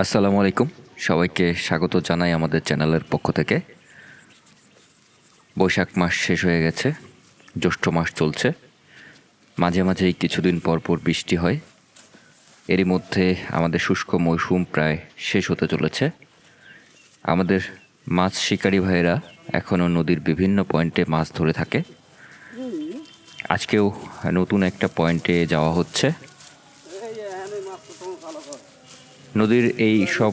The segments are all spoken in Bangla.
আসসালামু আলাইকুম। সবাইকে স্বাগত জানাই আমাদের চ্যানেলের পক্ষ থেকে। বৈশাখ মাস শেষ হয়ে গেছে, জ্যৈষ্ঠ মাস চলছে। মাঝে মাঝেই কিছুদিন পর পর বৃষ্টি হয়। এরই মধ্যে আমাদের শুষ্ক মৌসুম প্রায় শেষ হতে চলেছে। আমাদের মাছ শিকারী ভাইয়েরা এখনও নদীর বিভিন্ন পয়েন্টে মাছ ধরে থাকে। আজকেও নতুন একটা পয়েন্টে যাওয়া হচ্ছে। নদীর এই সব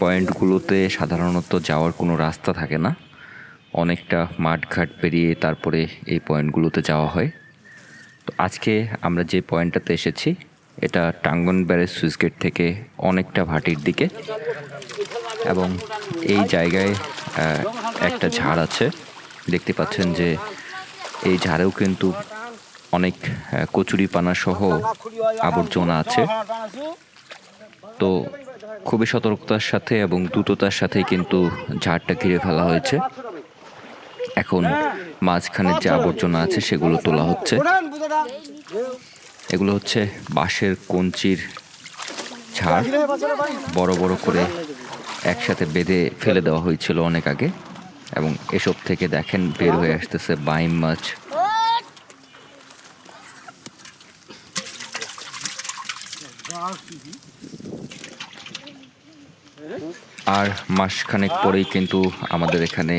পয়েন্টগুলোতে সাধারণত যাওয়ার কোনো রাস্তা থাকে না। অনেকটা মাঠঘাট পেরিয়ে তারপরে এই পয়েন্টগুলোতে যাওয়া হয়। তো আজকে আমরা যে পয়েন্টটাতে এসেছি, এটা টাঙ্গন ব্যারেজ সুইচ গেট থেকে অনেকটা ভাটির দিকে এবং এই জায়গায় একটা ঝাড় আছে। দেখতে পাচ্ছেন যে এই ঝাড়েও কিন্তু অনেক কচুরি পানা সহ আবর্জনা আছে। তো খুবই সতর্কতার সাথে এবং দ্রুততার সাথে কিন্তু ঝাড়টা ঘিরে ফেলা হয়েছে। এখন মাঝখানের যে আবর্জনা আছে সেগুলো তোলা হচ্ছে। এগুলো হচ্ছে বাঁশের কঞ্চির ঝাড়। বড় বড় করে একসাথে বেঁধে ফেলে দেওয়া হয়েছিল অনেক আগে। এবং এসব থেকে দেখেন বের হয়ে আসতেছে বাইম মাছ। মাসখানেক পরেই কিন্তু আমাদের এখানে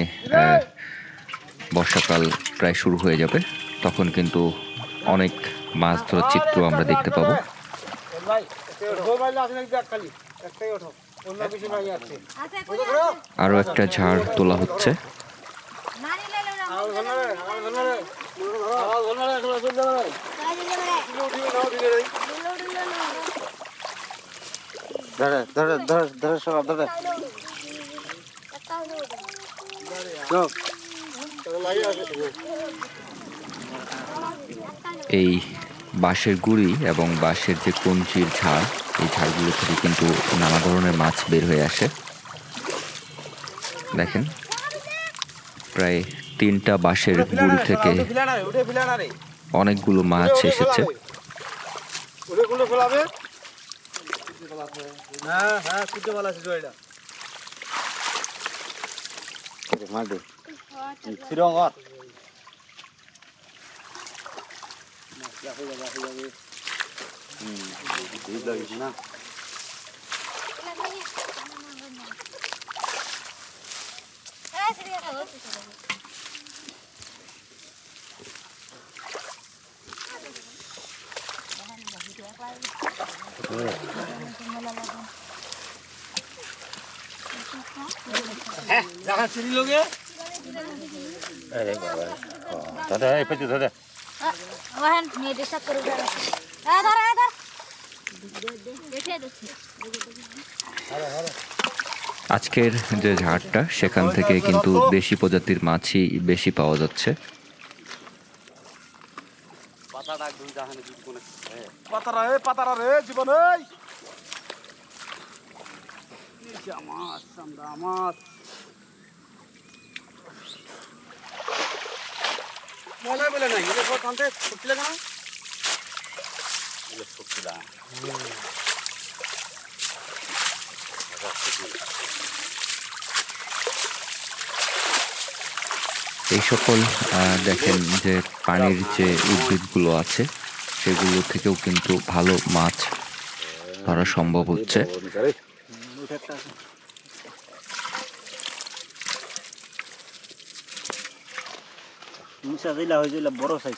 বর্ষাকাল প্রায় শুরু হয়ে যাবে। তখন কিন্তু অনেক মাছ ধরার চিত্র আমরা দেখতে পাবো। আরও একটা ঝাড় তোলা হচ্ছে। ধরে ধরে ধরে ধরে সব ধরে। এই বাঁশের গুড়ি এবং বাঁশের যে কঞ্চির ঝাড় এই ঝাড়গুলো থেকে কিন্তু নানা ধরনের মাছ বের হয়ে আসে। দেখেন প্রায় তিনটা বাঁশের গুড়ি থেকে অনেকগুলো মাছ এসেছে। হ্যাঁ হ্যাঁ কুটে বলা আছে জয়টা মাটি শ্রীরঙ্গর না দেখা চিনি লোকে? দাদা এই পেছু দাদা। ওহেন নিয়ে ডিস্টার্ব করে যাবে এ ধর এ ধর। দেখে দেখছি আজকের যে ঝাড়টা সেখান থেকে কিন্তু দেশি প্রজাতির মাছই বেশি পাওয়া যাচ্ছে। পাতারা রে জীবন এই আমার সামদা আমার মনে বলে নাই এগুলো সব কানতে ফুটলে কেন এই সকল আহ, দেখেন যে পানির যে উদ্ভিদগুলো আছে সেগুলো থেকেও কিন্তু ভালো মাছ ধরা সম্ভব হচ্ছে muchas de las hoyuelas borrosas.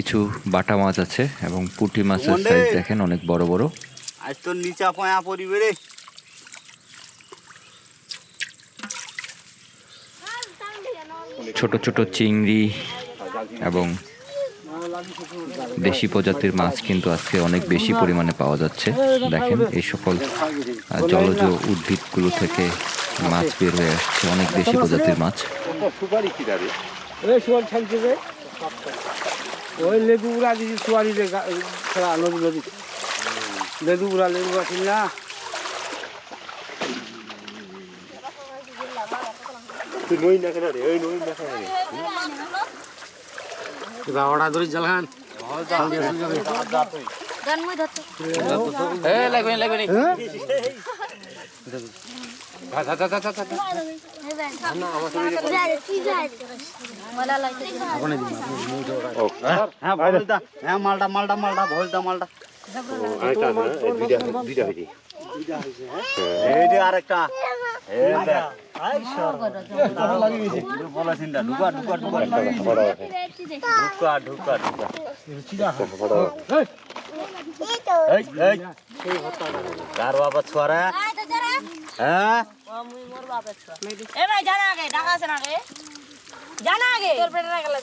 কিছু বাটা মাছ আছে এবং পুঁটি মাছের সাইজ দেখেন অনেক বড় বড়। আজ তোর নিচা পয়া পড়িবে রে। ছোট ছোট চিংড়ি এবং দেশি প্রজাতির মাছ কিন্তু আজকে অনেক বেশি পরিমাণে পাওয়া যাচ্ছে। দেখেন এই সকল জলজ উদ্ভিদগুলো থেকে মাছ বের হয়ে আসছে অনেক বেশি প্রজাতির মাছ। সুপারি কি দাঁড়িয়ে ওই লেবু উড়া দিছি সুয়ারি রে খেলা নদী নদী। লেবু উড়া লেবু উড়া ছিল না। তুই ধরে না কেন রে? ওই নই না কেন রে? কিবা ওড়া ধরি জালহান হ্যাঁ হ্যাঁ মালটা মালটা মালটা ভলদা মালটা আরেকটা ঢুকা ঢুকা ঢুকা কার বাবা ছোয়ারা? হ্যাঁ? এ ভাই জানা আগে ঢাকা আছে না রে জানা আগে? তোর পেটে না গেলে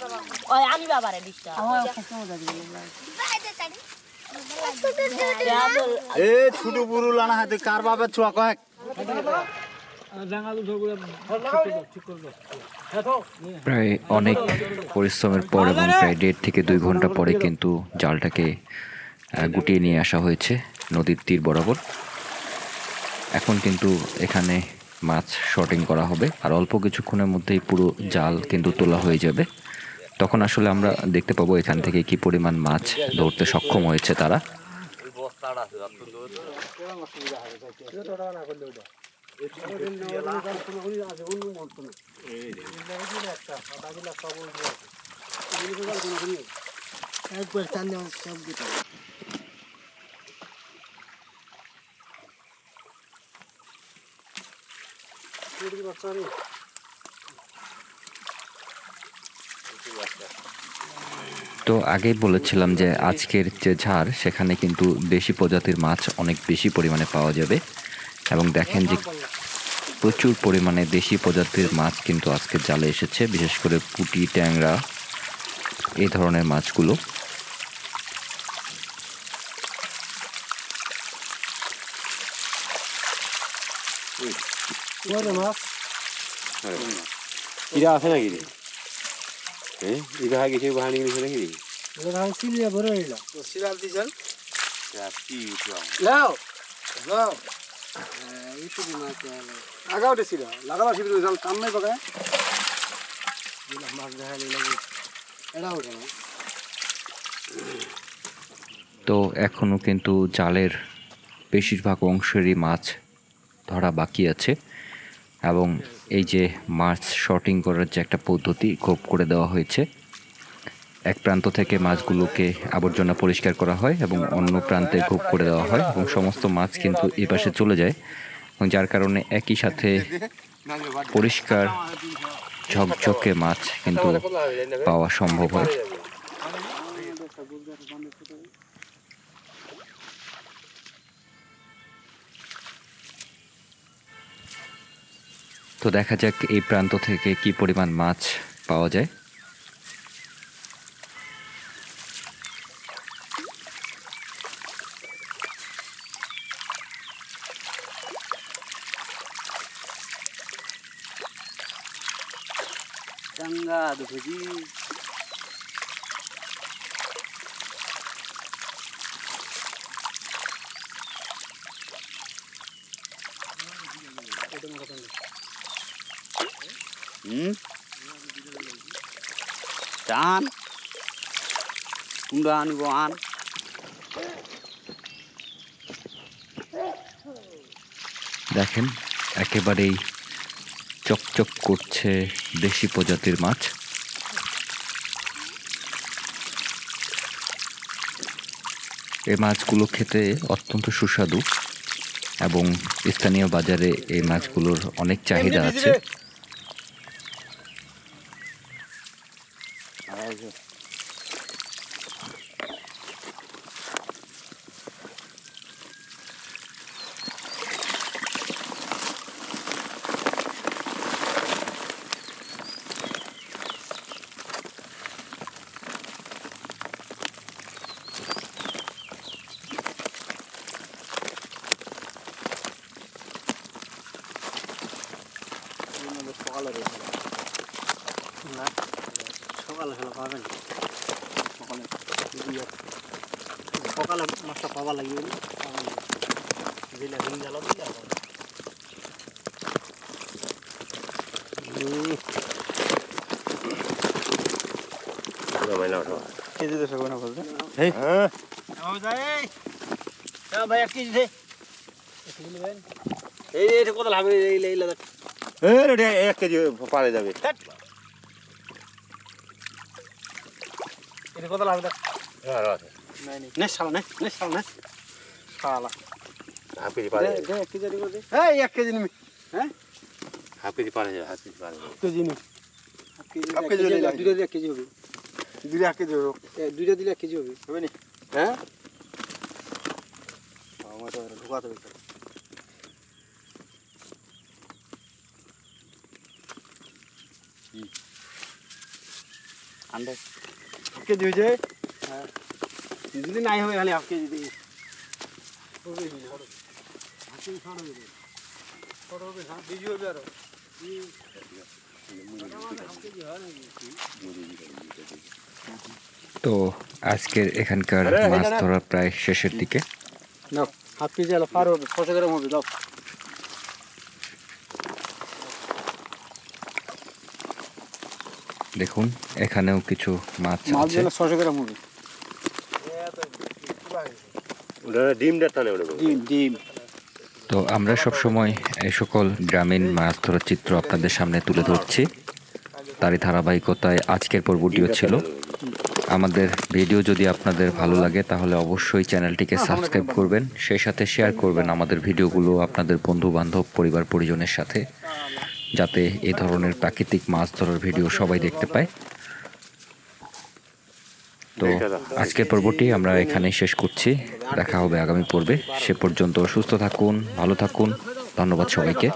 ওই আমি বাবারে বিশটা এ ছুটু বুড়ু লানা হাতে কার বাবা ছোয়া কয়েক প্রায় অনেক পরিশ্রমের পর এবং প্রায় দেড় থেকে দুই ঘণ্টা পরে কিন্তু জালটাকে গুটিয়ে নিয়ে আসা হয়েছে নদীর তীর বরাবর। এখন কিন্তু এখানে মাছ শর্টিং করা হবে। আর অল্প কিছুক্ষণের মধ্যেই পুরো জাল কিন্তু তোলা হয়ে যাবে। তখন আসলে আমরা দেখতে পাবো এখান থেকে কি পরিমাণ মাছ ধরতে সক্ষম হয়েছে তারা। তো আগেই বলেছিলাম যে আজকের যে ঝাড় সেখানে কিন্তু দেশি প্রজাতির মাছ অনেক বেশি পরিমাণে পাওয়া যাবে। এবং দেখেন যে প্রচুর পরিমাণে দেশি প্রজাতির মাছ কিন্তু আজকে জালে এসেছে বিশেষ করে পুঁটি ট্যাংরা এই ধরনের মাছগুলো। কিরা আছে নাকি রে হ্যাঁ কিছু বাহানি গেছে নাকি রে সিরাল দিছেন কি লাও লাও আগাও দিছিল লাগাবা শিবির জাল কাম নাই মাছ দেখা লাগে না তো এখনও কিন্তু জালের বেশিরভাগ অংশেরই মাছ ধরা বাকি আছে। এবং এই যে মাছ শর্টিং করার যে একটা পদ্ধতি খুব করে দেওয়া হয়েছে, এক প্রান্ত থেকে মাছগুলোকে আবর্জনা পরিষ্কার করা হয় এবং অন্য প্রান্তে খুব করে দেওয়া হয় এবং সমস্ত মাছ কিন্তু এই পাশে চলে যায় এবং যার কারণে একই সাথে পরিষ্কার ঝকঝকে মাছ কিন্তু পাওয়া সম্ভব হয়। তো দেখা যাক এই প্রান্ত থেকে কি পরিমাণ মাছ পাওয়া যায়। গঙ্গা দুখজি হুম? টান। কুমড়া আনব আন। দেখেন একেবারেই চকচক করছে দেশি প্রজাতির মাছ। এই মাছগুলো খেতে অত্যন্ত সুস্বাদু এবং স্থানীয় বাজারে এই মাছগুলোর অনেক চাহিদা আছে। সকালে খেলা পাবেন সকালে সকালে মাছটা পাবা লাগবে দিলে দিন গেল দিলে কেজি দেড়শো করে না বলতে হ্যাঁ ভাই এক কেজি দে এই এই কত লাগবে এই এই এই রে এক কেজি পারে যাবে। এটা কত লাগবে? আরও আছে নে শালা নে নে শালা নে। শালা। হাফ কেজি পারে দে এক কেজি দিব দে এই এক কেজি নিবি। হ্যাঁ? হাফ কেজি পারে যাবে হাফ কেজি পারে কেজি নি। হাফ কেজি দুইটা দিয়ে এক কেজি হবে। দুইটা এক কেজি হবে। দুইটা দিলে এক কেজি হবে। হবে নি? হ্যাঁ? আমার তো ঢুকাতে হবে আন্ডা হাফ কেজি হয়ে যায় হ্যাঁ যদি নাই হবে খালি হাফ কেজি দিই তো আজকের এখানকার মাছ ধরা প্রায় শেষের দিকে নাও হাফ কেজি হলো পার হবে ছশো গ্রাম হবে দাও দেখুন এখানেও কিছু মাছ মাছ আছে তো আমরা সব সময় এই সকল গ্রামীণ মাছ ধরার চিত্র আপনাদের সামনে তুলে ধরছি। তারই ধারাবাহিকতায় আজকের পর্বটিও ছিল। আমাদের ভিডিও যদি আপনাদের ভালো লাগে তাহলে অবশ্যই চ্যানেলটিকে সাবস্ক্রাইব করবেন। সেই সাথে শেয়ার করবেন আমাদের ভিডিওগুলো আপনাদের বন্ধু বান্ধব পরিবার পরিজনের সাথে। যাতে এই ধরনের প্রাকৃতিক মাছ ধরার ভিডিও সবাই দেখতে পায়। তো আজকের পর্বটি আমরা এখানে শেষ করছি। দেখা হবে আগামী পর্বে। সে পর্যন্ত সুস্থ থাকুন, ভালো থাকুন। ধন্যবাদ সবাইকে।